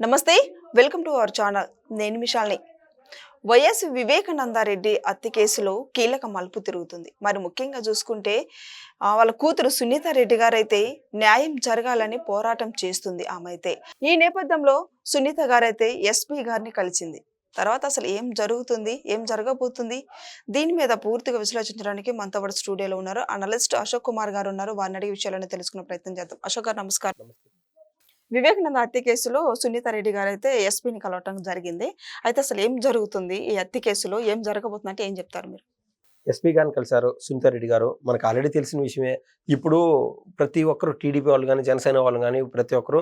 నమస్తే welcome to our channel. నేను మిషాల్ని. YS Vivekananda Reddy హత్య కేసులో కీలక మలుపు తిరుగుతుంది. మరి ముఖ్యంగా చూసుకుంటే ఆ, వాళ్ళ కూతురు సునీత రెడ్డి గారైతే న్యాయం జరగాలని పోరాటం చేస్తుంది ఆమె అయితే ఈ నేపథ్యంలో సునీత గారైతే ఎస్పీ గారిని కలిసింది. తర్వాత అసలు ఏం జరుగుతుంది ఏం జరగబోతుంది దీని మీద పూర్తిగా విశ్లేషించడానికి మనతో పాటు స్టూడియోలో ఉన్నారు. అనలిస్ట్ అశోక్ కుమార్ గారు ఉన్నారు. వారిని అడిగే విషయాలను తెలుసుకునే ప్రయత్నం చేద్దాం. అశోక్ గారు నమస్కారం. వివేకానంద హత్య కేసులో సునీత రెడ్డి గారు అయితే ఎస్పీని కలవటం జరిగింది. అయితే అసలు ఏం జరుగుతుంది? ఈ హత్య కేసులో ఏం జరగబోతుంది అంటే ఏం చెప్తారు మీరు? ఎస్పీ గారిని కలిశారు సునీత రెడ్డి గారు. మనకు ఆల్రెడీ తెలిసిన విషయమే. ఇప్పుడు ప్రతి ఒక్కరు టీడీపీ వాళ్ళు కానీ జనసేన వాళ్ళు కానీ ప్రతి ఒక్కరు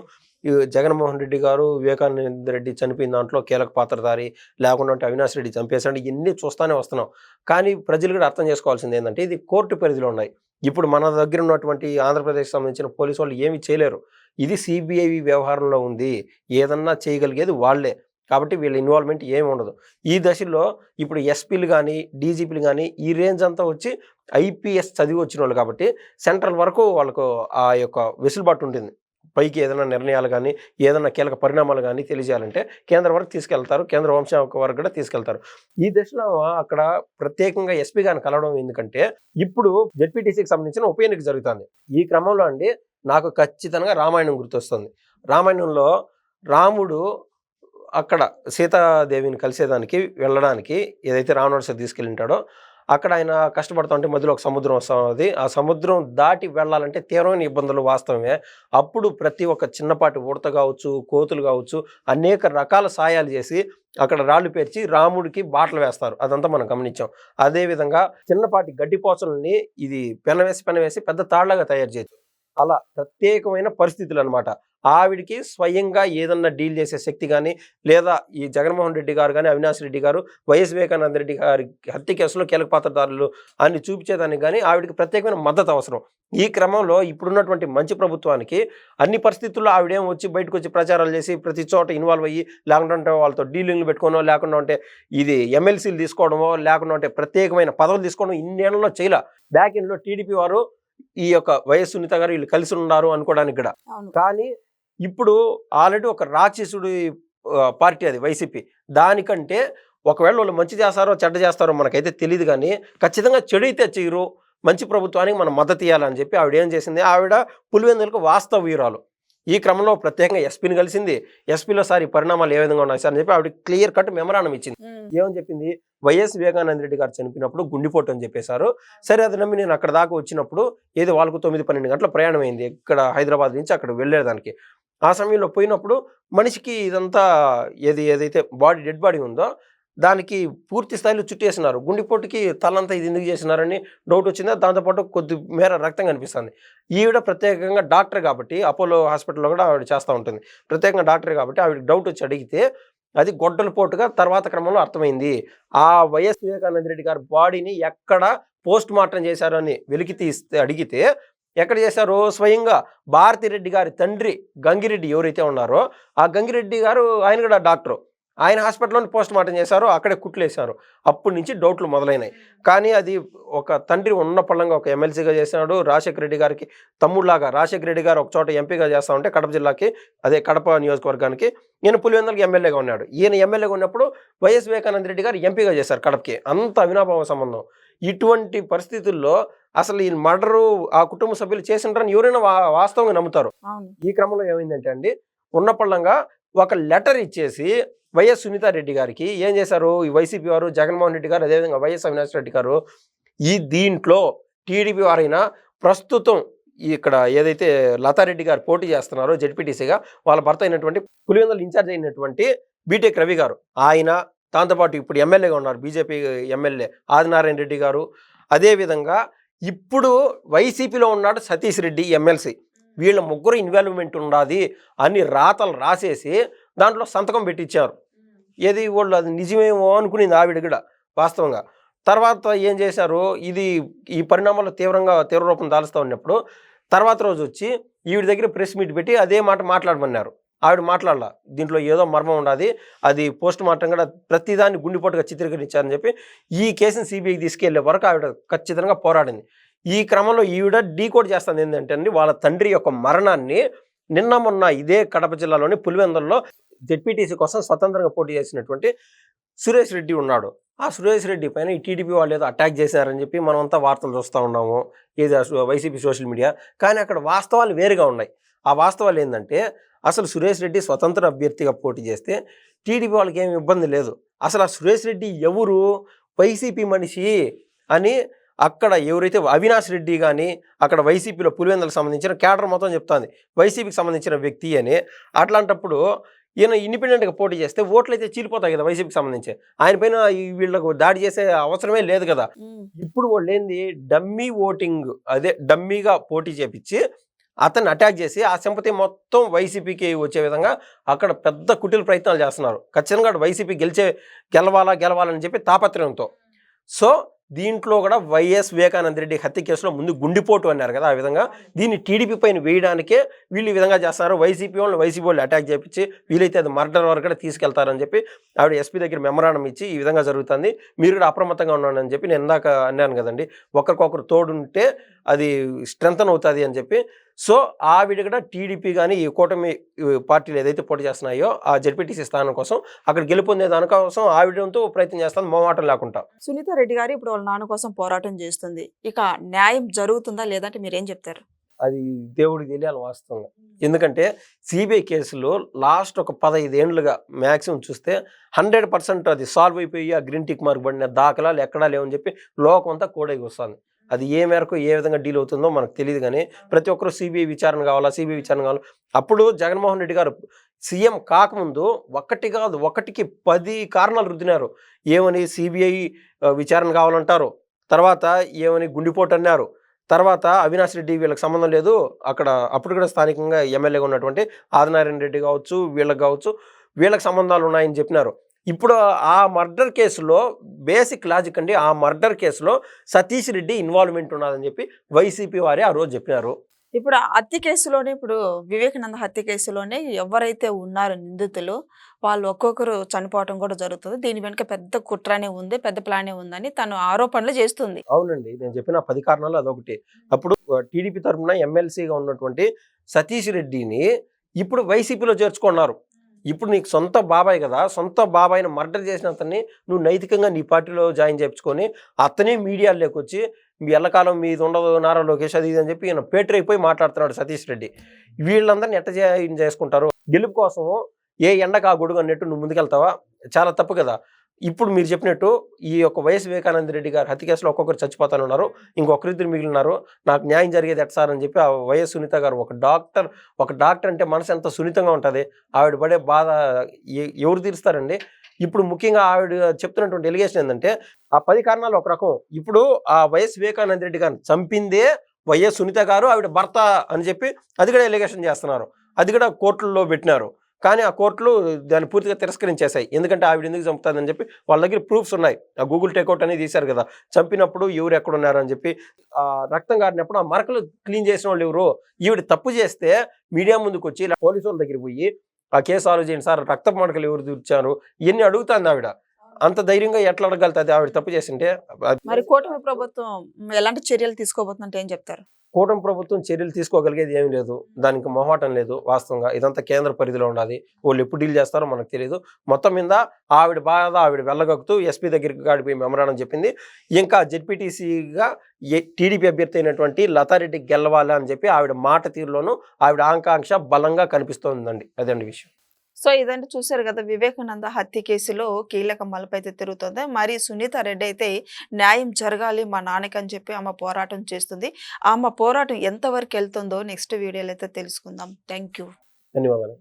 జగన్మోహన్ రెడ్డి గారు వివేకానంద రెడ్డి చనిపోయిన దాంట్లో కీలక పాత్రధారి లేకుండా ఉంటే అవినాష్ రెడ్డి చంపేశాడు. ఇవన్నీ చూస్తానే వస్తున్నాం. కానీ ప్రజలు కూడా అర్థం చేసుకోవాల్సింది ఏంటంటే ఇది కోర్టు పరిధిలో ఉన్నాయి. ఇప్పుడు మన దగ్గర ఉన్నటువంటి ఆంధ్రప్రదేశ్ సంబంధించిన పోలీసు వాళ్ళు ఏమీ చేయలేరు. ఇది సిబిఐ వ్యవహారంలో ఉంది. ఏదన్నా చేయగలిగేది వాళ్ళే. కాబట్టి వీళ్ళ ఇన్వాల్వ్మెంట్ ఏమి ఉండదు. ఈ దశలో ఇప్పుడు ఎస్పీలు కానీ డీజీపీలు కానీ ఈ రేంజ్ అంతా వచ్చి ఐపీఎస్ చదివి వచ్చిన వాళ్ళు కాబట్టి సెంట్రల్ వరకు వాళ్ళకు ఆ యొక్క వెసులుబాటు ఉంటుంది. పైకి ఏదైనా నిర్ణయాలు కానీ ఏదైనా కీలక పరిణామాలు కానీ తెలియజేయాలంటే కేంద్రం వరకు తీసుకెళ్తారు. కేంద్ర హోంశాఖ వరకు కూడా తీసుకెళ్తారు. ఈ దశలో అక్కడ ప్రత్యేకంగా ఎస్పీ గారిని కలవడం ఎందుకంటే ఇప్పుడు జెడ్పీటీసీకి సంబంధించిన ఉప ఎన్నిక జరుగుతుంది. ఈ క్రమంలో అండి నాకు ఖచ్చితంగా రామాయణం గుర్తొస్తుంది. రామాయణంలో రాముడు అక్కడ సీతాదేవిని కలిసేదానికి వెళ్ళడానికి ఏదైతే రావణాసు సార్ తీసుకెళ్ళింటాడో అక్కడ ఆయన కష్టపడుతుంటే మధ్యలో ఒక సముద్రం వస్తుంది. ఆ సముద్రం దాటి వెళ్ళాలంటే తీవ్రమైన ఇబ్బందులు వాస్తవమే. అప్పుడు ప్రతి ఒక్క చిన్నపాటి ఉడత కావచ్చు కోతులు కావచ్చు అనేక రకాల సాయాలు చేసి అక్కడ రాళ్ళు పేర్చి రాముడికి బాటలు వేస్తారు. అదంతా మనం గమనించాం. అదేవిధంగా చిన్నపాటి గడ్డిపోచల్ని ఇది పెనవేసి పెనవేసి పెద్ద తాళ్ళాగా తయారు చేయొచ్చు అలా ప్రత్యేకమైన పరిస్థితులు అనమాట ఆవిడికి స్వయంగా ఏదన్నా డీల్ చేసే శక్తి కానీ లేదా ఈ జగన్మోహన్ రెడ్డి గారు కానీ అవినాష్ రెడ్డి గారు వైఎస్ వివేకానంద రెడ్డి గారి హత్య కేసులో కీలక పాత్రదారులు అని చూపించేదానికి కానీ ఆవిడకి ప్రత్యేకమైన మద్దతు అవసరం. ఈ క్రమంలో ఇప్పుడున్నటువంటి మంచి ప్రభుత్వానికి అన్ని పరిస్థితుల్లో ఆవిడేం వచ్చి బయటకు వచ్చి ప్రచారాలు చేసి ప్రతి చోట ఇన్వాల్వ్ అయ్యి లేకుండా వాళ్ళతో డీలింగ్లు పెట్టుకోనో లేకుండా ఉంటే ఇది ఎమ్మెల్సీలు తీసుకోవడమో లేకుండా ఉంటే ప్రత్యేకమైన పదవులు తీసుకోవడం ఇన్నేళ్ళలో చేయలే. బ్యాక్ ఎండ్లో టీడీపీ వారు ఈ యొక్క వైఎస్ సునీత గారు వీళ్ళు కలిసి ఉన్నారు అనుకోవడానికి కూడా. కానీ ఇప్పుడు ఆల్రెడీ ఒక రాక్షసుడి పార్టీ అది వైసీపీ. దానికంటే ఒకవేళ వాళ్ళు మంచి చేస్తారో చెడ్డ చేస్తారో మనకైతే తెలియదు కానీ ఖచ్చితంగా చెడు అయితే చేయరు. మంచి ప్రభుత్వానికి మనం మద్దతు ఇవ్వాలని చెప్పి ఆవిడ ఏం చేసింది? ఆవిడ పులివెందులకు వాస్తవ వీరాలు ఈ క్రమంలో ప్రత్యేకంగా ఎస్పీని కలిసింది. ఎస్పీలో సార్ ఈ పరిణామాలు ఏ విధంగా ఉన్నాయి సార్ అని చెప్పి ఆవిడ క్లియర్ కట్ మెమరానం ఇచ్చింది. ఏమని చెప్పింది? వైఎస్ వివేకానంద రెడ్డి గారు చనిపోయినప్పుడు గుండిపోటు అని చెప్పేశారు. సరే అది నమ్మి నేను అక్కడ దాకా వచ్చినప్పుడు ఏదో వాళ్ళకు తొమ్మిది పన్నెండు గంటల ప్రయాణం అయింది ఇక్కడ హైదరాబాద్ నుంచి అక్కడ వెళ్ళేదానికి ఆ సమయంలో పోయినప్పుడు మనిషికి ఇదంతా ఏది ఏదైతే బాడీ డెడ్ బాడీ ఉందో దానికి పూర్తి స్థాయిలో చుట్టేసినారు. గుండెపోటుకి తలంతా ఇది ఎందుకు చేసినారని డౌట్ వచ్చిందా? దాంతోపాటు కొద్ది మేర రక్తం కనిపిస్తుంది. ఈవిడ ప్రత్యేకంగా డాక్టర్ కాబట్టి అపోలో హాస్పిటల్లో కూడా ఆవిడ చేస్తూ ఉంటుంది. ప్రత్యేకంగా డాక్టర్ కాబట్టి ఆవిడ డౌట్ వచ్చి అడిగితే అది గొడ్డల పోటుగా తర్వాత క్రమంలో అర్థమైంది. ఆ వైఎస్ వివేకానంద రెడ్డి గారి బాడీని ఎక్కడ పోస్ట్ మార్టం చేశారని వెలికి తీస్తే అడిగితే ఎక్కడ చేశారు స్వయంగా భారతిరెడ్డి గారి తండ్రి గంగిరెడ్డి ఎవరైతే ఉన్నారో ఆ గంగిరెడ్డి గారు ఆయన కూడా డాక్టరు. ఆయన హాస్పిటల్లోనే పోస్ట్ మార్టం చేశారు అక్కడే కుట్లేశారు. అప్పటి నుంచి డౌట్లు మొదలైనాయి. కానీ అది ఒక తండ్రి ఉన్న పళ్ళంగా ఒక ఎమ్మెల్సీగా చేసినాడు రాజశేఖర రెడ్డి గారికి తమ్ముళ్ళలాగా రాజశేఖర రెడ్డి గారు ఒక చోట ఎంపీగా చేస్తా ఉంటే కడప జిల్లాకి అదే కడప నియోజకవర్గానికి ఈయన పులివెందులకి ఎమ్మెల్యేగా ఉన్నాడు. ఈయన ఎమ్మెల్యేగా ఉన్నప్పుడు వైఎస్ వివేకానంద రెడ్డి గారు ఎంపీగా చేశారు కడపకి. అంత అవినాభావ సంబంధం. ఇటువంటి పరిస్థితుల్లో అసలు ఈ మర్డరు ఆ కుటుంబ సభ్యులు చేసింటారని ఎవరైనా వాస్తవంగా నమ్ముతారు. ఈ క్రమంలో ఏమైందంటే అండి ఉన్న పళ్ళంగా ఒక లెటర్ ఇచ్చేసి వైఎస్ సునీతారెడ్డి గారికి ఏం చేశారు? ఈ వైసీపీ వారు జగన్మోహన్ రెడ్డి గారు అదేవిధంగా వైఎస్ అవినాష్ రెడ్డి గారు ఈ దీంట్లో టీడీపీ వారైనా ప్రస్తుతం ఇక్కడ ఏదైతే లతారెడ్డి గారు పోటీ చేస్తున్నారో జెడ్పీటీసీగా వాళ్ళ భర్త అయినటువంటి పులివెందుల ఇన్ఛార్జ్ అయినటువంటి బీటెక్ రవి గారు. ఆయన దాంతోపాటు ఇప్పుడు ఎమ్మెల్యేగా ఉన్నారు. బీజేపీ ఎమ్మెల్యే ఆదినారాయణ రెడ్డి గారు. అదేవిధంగా ఇప్పుడు వైసీపీలో ఉన్నాడు సతీష్ రెడ్డి ఎమ్మెల్సీ. వీళ్ళ ముగ్గురు ఇన్వాల్వ్మెంట్ ఉండాలి అని రాతలు రాసేసి దాంట్లో సంతకం పెట్టించారు. ఏది వాళ్ళు అది నిజమేమో అనుకునింది ఆవిడ కూడా వాస్తవంగా. తర్వాత ఏం చేశారు? ఇది ఈ పరిణామాలు తీవ్రంగా తీవ్ర రూపం దాలుస్తూ ఉన్నప్పుడు తర్వాత రోజు వచ్చి ఈవిడ దగ్గర ప్రెస్ మీట్ పెట్టి అదే మాట మాట్లాడమన్నారు. ఆవిడ మాట్లాడాల. దీంట్లో ఏదో మర్మం ఉండాలి అది పోస్ట్ మార్టం కూడా ప్రతిదాన్ని గుండెపోటుగా చిత్రీకరించారని చెప్పి ఈ కేసుని సిబిఐకి తీసుకెళ్ళే వరకు ఆవిడ ఖచ్చితంగా పోరాడింది. ఈ క్రమంలో ఈవిడ డీకోడ్ చేస్తుంది ఏంటంటే అండి వాళ్ళ తండ్రి యొక్క మరణాన్ని నిన్న మొన్న ఇదే కడప జిల్లాలోని పులివెందుల్లో జెడ్పీటీసీ కోసం స్వతంత్రంగా పోటీ చేసినటువంటి సురేష్ రెడ్డి ఉన్నాడు. ఆ సురేష్ రెడ్డి పైన ఈ టీడీపీ వాళ్ళు ఏదో అటాక్ చేశారని చెప్పి మనమంతా వార్తలు చూస్తూ ఉన్నాము. ఏది వైసీపీ సోషల్ మీడియా కానీ అక్కడ వాస్తవాలు వేరుగా ఉన్నాయి. ఆ వాస్తవాలు ఏంటంటే అసలు సురేష్ రెడ్డి స్వతంత్ర అభ్యర్థిగా పోటీ చేస్తే టీడీపీ వాళ్ళకి ఏమి ఇబ్బంది లేదు. అసలు ఆ సురేష్ రెడ్డి ఎవరు? వైసీపీ మనిషి అని అక్కడ ఎవరైతే అవినాష్ రెడ్డి కానీ అక్కడ వైసీపీలో పులివెందులకు సంబంధించిన కేడర్ మొత్తం చెప్తాంది. వైసీపీకి సంబంధించిన వ్యక్తి అని. అట్లాంటప్పుడు ఈయన ఇండిపెండెంట్గా పోటీ చేస్తే ఓట్లు అయితే చీలిపోతాయి కదా వైసీపీకి సంబంధించి. ఆయన పైన ఈ వీళ్ళకు దాడి చేసే అవసరమే లేదు కదా. ఇప్పుడు వాళ్ళు ఏంది? డమ్మీ ఓటింగ్ అదే డమ్మీగా పోటీ చేపించి అతన్ని అటాక్ చేసి ఆ సింపతి మొత్తం వైసీపీకి వచ్చే విధంగా అక్కడ పెద్ద కుటిల ప్రయత్నాలు చేస్తున్నారు. ఖచ్చితంగా వైసీపీ గెలిచే గెలవాలా గెలవాలని చెప్పి తాపత్రయంతో. సో దీంట్లో కూడా వైఎస్ వివేకానంద రెడ్డి హత్య కేసులో ముందు గుండిపోటు అన్నారు కదా ఆ విధంగా. దీన్ని టీడీపీ పైన వేయడానికే వీళ్ళు ఈ విధంగా చేస్తున్నారు. వైసీపీ వాళ్ళు వైసీపీ వాళ్ళు అటాక్ చేపించి వీలైతే అది మర్డర్ వరకు కూడా తీసుకెళ్తారని చెప్పి ఆవిడ ఎస్పీ దగ్గర మెమరాండం ఇచ్చి ఈ విధంగా జరుగుతుంది. మీరు కూడా అప్రమత్తంగా ఉండండి అని చెప్పి నేను ఇందాక అన్నాను కదండి. ఒకరికొకరు తోడుంటే అది స్ట్రెంగ్తన్ అవుతుంది అని చెప్పి సో ఆవిడ కూడా టీడీపీ కానీ ఈ కూటమి పార్టీలు ఏదైతే పోటీ చేస్తున్నాయో ఆ జడ్పీటీసీ స్థానం కోసం అక్కడ గెలుపొందే దానికోసం ఆవిడంతో ప్రయత్నం చేస్తాను మోమాటం లేకుండా. సునీత రెడ్డి గారు ఇప్పుడు వాళ్ళ నాన్న కోసం పోరాటం చేస్తుంది. ఇక న్యాయం జరుగుతుందా లేదంటే మీరేం చెప్తారు? అది దేవుడికి తెలియాలి వాస్తవంగా. ఎందుకంటే సిబిఐ కేసులో లాస్ట్ ఒక పదహైదేండ్లుగా మ్యాక్సిమం చూస్తే హండ్రెడ్ పర్సెంట్ అది సాల్వ్ అయిపోయి ఆ గ్రీన్ టిక్ మార్క్ పడిన దాఖలాలు ఎక్కడా లేవని చెప్పి లోకం అంతా కోడై వస్తుంది. అది ఏ మేరకు ఏ విధంగా డీల్ అవుతుందో మనకు తెలియదు కానీ ప్రతి ఒక్కరు సిబిఐ విచారణ కావాలా సిబిఐ విచారణ కావాలా? అప్పుడు జగన్మోహన్ రెడ్డి గారు సీఎం కాకముందు ఒకటి కాదు ఒకటికి పది కారణాలు రుద్దినారు. ఏమని సిబిఐ విచారణ కావాలంటారు. తర్వాత ఏమని గుండిపోటు అన్నారు. తర్వాత అవినాష్ రెడ్డి వీళ్ళకి సంబంధం లేదు. అక్కడ అప్పుడు కూడా స్థానికంగా ఎమ్మెల్యేగా ఉన్నటువంటి ఆదినారాయణ రెడ్డి కావచ్చు వీళ్ళకి కావచ్చు వీళ్ళకి సంబంధాలు ఉన్నాయని చెప్పినారు. ఇప్పుడు ఆ మర్డర్ కేసులో బేసిక్ లాజిక్ అండి. ఆ మర్డర్ కేసులో సతీష్ రెడ్డి ఇన్వాల్వ్మెంట్ ఉన్నదని చెప్పి వైసీపీ వారే ఆ రోజు చెప్పినారు. ఇప్పుడు హత్య కేసులోనే ఇప్పుడు వివేకానంద హత్య కేసులోనే ఎవరైతే ఉన్నారో నిందితులు వాళ్ళు ఒక్కొక్కరు చనిపోవటం కూడా జరుగుతుంది. దీని వెనుక పెద్ద కుట్రనే ఉంది పెద్ద ప్లానే ఉందని తను ఆరోపణలు చేస్తుంది. అవునండి. నేను చెప్పిన పది కారణాలు అదొకటి. అప్పుడు టీడీపీ తరఫున ఎమ్మెల్సీగా ఉన్నటువంటి సతీష్ రెడ్డిని ఇప్పుడు వైసీపీలో చేర్చుకున్నారు. ఇప్పుడు నీకు సొంత బాబాయ్ కదా సొంత బాబాయ్ని మర్డర్ చేసిన అతన్ని నువ్వు నైతికంగా నీ పార్టీలో జాయిన్ చేయించుకొని అతనే మీడియాలోకి వచ్చి మీ ఎల్లకాలం మీది ఉండదు నారా లోకేష్ అది ఇది అని చెప్పి ఈయన పేటరైపోయి మాట్లాడుతున్నాడు సతీష్ రెడ్డి. వీళ్ళందరినీ ఎట్ట జాయిన్ చేసుకుంటారు? గెలుపు కోసం ఏ ఎండకు ఆ గొడుగు అన్నట్టు నువ్వు ముందుకెళ్తావా? చాలా తప్పు కదా. ఇప్పుడు మీరు చెప్పినట్టు ఈ యొక్క వైఎస్ వివేకానంద రెడ్డి గారు హత్య కేసులో ఒక్కొక్కరు చచ్చిపోతానున్నారు ఇంకొకరిద్దరు మిగిలినారు. నాకు న్యాయం జరిగేది ఎట్ సార్ అని చెప్పి ఆ వైఎస్ సునీత గారు ఒక డాక్టర్ ఒక డాక్టర్ అంటే మనసు ఎంత సున్నితంగా ఉంటుంది ఆవిడ పడే బాధ ఎ- ఎవరు తీరుస్తారండి? ఇప్పుడు ముఖ్యంగా ఆవిడ చెప్తున్నటువంటి ఎలిగేషన్ ఏంటంటే ఆ పది కారణాలు ఒక రకం. ఇప్పుడు ఆ వైఎస్ వివేకానంద రెడ్డి గారిని చంపిందే వైఎస్ సునీత గారు ఆవిడ భర్త అని చెప్పి అది కూడా ఎలిగేషన్ చేస్తున్నారు. అది కూడా కోర్టుల్లో పెట్టినారు. కానీ ఆ కోర్టులు దాన్ని పూర్తిగా తిరస్కరించేశాయి. ఎందుకంటే ఆవిడ ఎందుకు చంపుతుందని చెప్పి వాళ్ళ దగ్గర ప్రూఫ్స్ ఉన్నాయి. ఆ గూగుల్ టేక్అవుట్ అనేది తీశారు కదా. చంపినప్పుడు ఎవరు ఎక్కడున్నారు అని చెప్పి ఆ రక్తం కారినప్పుడు ఆ మరకలు క్లీన్ చేసిన వాళ్ళు ఎవరు ఈవిడ తప్పు చేస్తే మీడియా ముందుకు వచ్చి ఇలా పోలీసు వాళ్ళ దగ్గరికి పోయి ఆ కేసు సాల్వ్ చేయండి సార్ రక్త మడకలు ఎవరు తీర్చారు? ఇవన్నీ అడుగుతుంది ఆవిడ. అంత ధైర్యంగా ఎట్లా అడగలుగుతుంది ఆవిడ తప్పు చేసింటే మరి కూటమి ప్రభుత్వం ఎలాంటి చర్యలు తీసుకోబోతుందంటే ఏం చెప్తారు? కూటమి ప్రభుత్వం చర్యలు తీసుకోగలిగేది ఏమీ లేదు. దానికి మొహమాటం లేదు వాస్తవంగా. ఇదంతా కేంద్ర పరిధిలో ఉన్నది వాళ్ళు ఎప్పుడు డీల్ చేస్తారో మనకు తెలియదు మొత్తం మీద ఆవిడ బాధ ఆవిడ వెళ్ళగక్కుతూ ఎస్పీ దగ్గరికి కాడిపోయి మెమరానం చెప్పింది. ఇంకా జెడ్పీటీసీగా టీడీపీ అభ్యర్థి అయినటువంటి లతారెడ్డి గెలవాలి అని చెప్పి ఆవిడ మాట తీరులోనూ ఆవిడ ఆకాంక్ష బలంగా కనిపిస్తోందండి. అదండి విషయం. సో ఇదంటే చూశారు కదా! వివేకానంద హత్య కేసులో కీలక మలుపు అయితే తిరుగుతుంది. మరి సునీత రెడ్డి అయితే న్యాయం జరగాలి మా నాన్నకి అని చెప్పి ఆమె పోరాటం చేస్తుంది. ఆమె పోరాటం ఎంతవరకు వెళ్తుందో నెక్స్ట్ వీడియోలో అయితే తెలుసుకుందాం. థ్యాంక్ యూ ధన్యవాదాలు.